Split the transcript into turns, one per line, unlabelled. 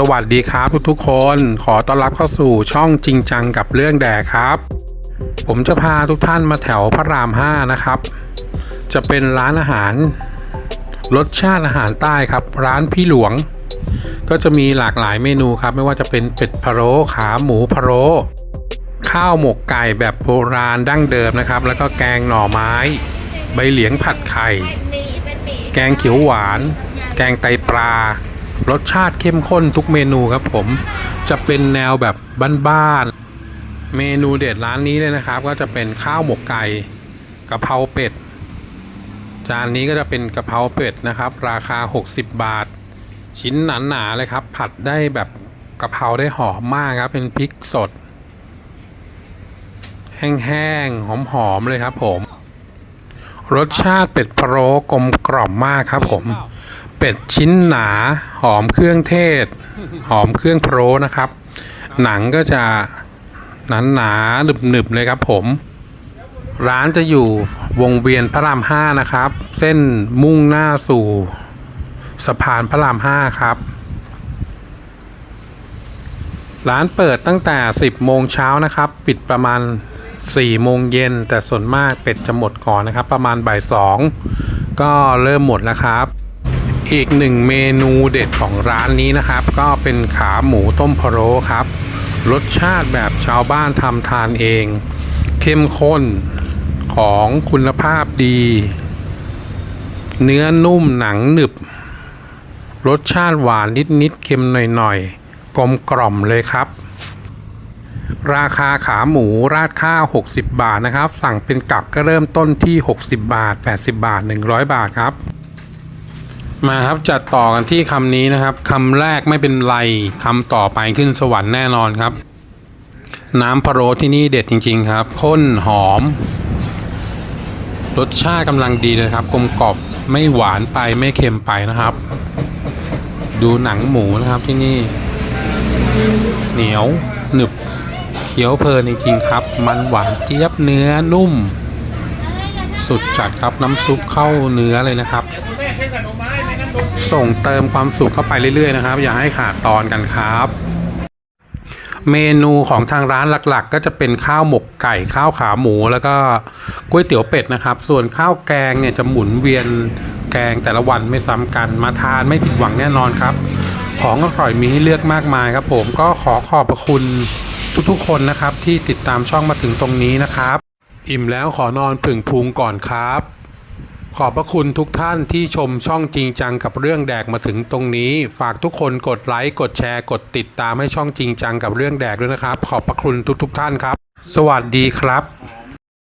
สวัสดีครับทุกๆคน ขอต้อนรับเข้าสู่ช่องจริงจังกับเรื่องแดกครับ ผมจะพาทุกท่านมาแถวพระราม 5 นะครับ จะเป็นร้านอาหาร รสชาติอาหารใต้ครับ ร้านพี่หลวง ก็จะมีหลากหลายเมนูครับ ไม่ว่าจะเป็นเป็ดพะโล้ขาหมูพะโล้ข้าวหมกไก่แบบโบราณดั้งเดิมนะครับ แล้วก็แกงหน่อไม้ ใบเหลียงผัดไข่ แกงเขียวหวาน แกงไตปลา รสชาติเข้มข้นทุกเมนูครับผมจะเป็นแนวแบบบ้านๆเมนูเด็ดร้านนี้เลยนะครับ ก็จะเป็นข้าวหมกไก่กะเพราเป็ด จานนี้ก็จะเป็นกะเพราเป็ดนะครับ ราคา 60 บาท ชิ้นหนาๆเลยครับ ผัดได้แบบกะเพราได้หอมมากครับ เป็นพริกสด แห้งๆหอมๆเลยครับผม รสชาติเป็ดพะโล้กลมกล่อมมากครับผม เป็ดชิ้นหนาหอมเครื่องเทศ หอมเครื่องโล้นะครับ หนังก็จะหนาหนาหนึบหนึบเลยครับผม ร้านจะอยู่วงเวียนพระรามห้านะครับ เส้นมุ่งหน้าสู่สะพานพระรามห้าครับ ร้านเปิดตั้งแต่ 10 โมงเช้านะครับ ปิดประมาณ 4 โมงเย็น แต่ส่วนมากเป็ดจะหมดก่อนนะครับ ประมาณบ่ายสองก็เริ่มหมดแล้วครับ อีกหนึ่งเมนูเด็ดของร้านนี้นะครับ ก็เป็นขาหมูต้มพะโล้ครับ รสชาติแบบชาวบ้านทำทานเอง เข้มข้นของคุณภาพดี เนื้อนุ่มหนังหนึบ รสชาติหวานนิดๆเค็มหน่อยๆกลมกล่อมเลยครับ ราคาขาหมูราดข้าว 60 บาทนะครับ สั่งเป็นกับก็เริ่มต้นที่ 60 บาท 80 บาท 100 บาทครับ มาครับจัดต่อกันที่คำนี้นะครับคำแรกไม่เป็นไรคำต่อไปขึ้นสวรรค์แน่นอนครับ น้ำพะโล้ที่นี่เด็ดจริง ๆ ครับข้นหอม รสชาติกำลังดีเลยครับกลมกล่อมไม่หวานไปไม่เค็มไปนะครับ ดูหนังหมูนะครับที่นี่ เหนียวหนึบเคี้ยวเพลินจริง ๆ ครับ มันหวานเจี๊ยบเนื้อนุ่ม สุดจัดครับน้ำซุปเข้าเนื้อเลยนะครับ ส่งเติมความสุขเข้าไปเรื่อยๆนะครับ อย่าให้ขาดตอนกันครับ เมนูของทางร้านหลักๆ ก็จะเป็นข้าวหมกไก่ข้าวขาหมู แล้วก็ก๋วยเตี๋ยวเป็ดนะครับ ส่วนข้าวแกงเนี่ยจะหมุนเวียนแกงแต่ละวันไม่ซ้ำกัน มาทานไม่ผิดหวังแน่นอนครับ ของอร่อยมีให้เลือกมากมายครับ ผมก็ขอขอบพระคุณทุกๆ คนนะครับที่ติดตามช่องมาถึงตรงนี้นะครับ อิ่มแล้วขอนอนผึ่งพุงก่อนครับ ขอบพระคุณทุกท่านที่ชมช่องจริงจังกับเรื่องแดกมาถึงตรงนี้ ฝากทุกคนกดไลค์กดแชร์กดติดตามให้ช่องจริงจังกับเรื่องแดกด้วยนะครับ ขอบพระคุณทุกๆท่านครับ สวัสดีครับ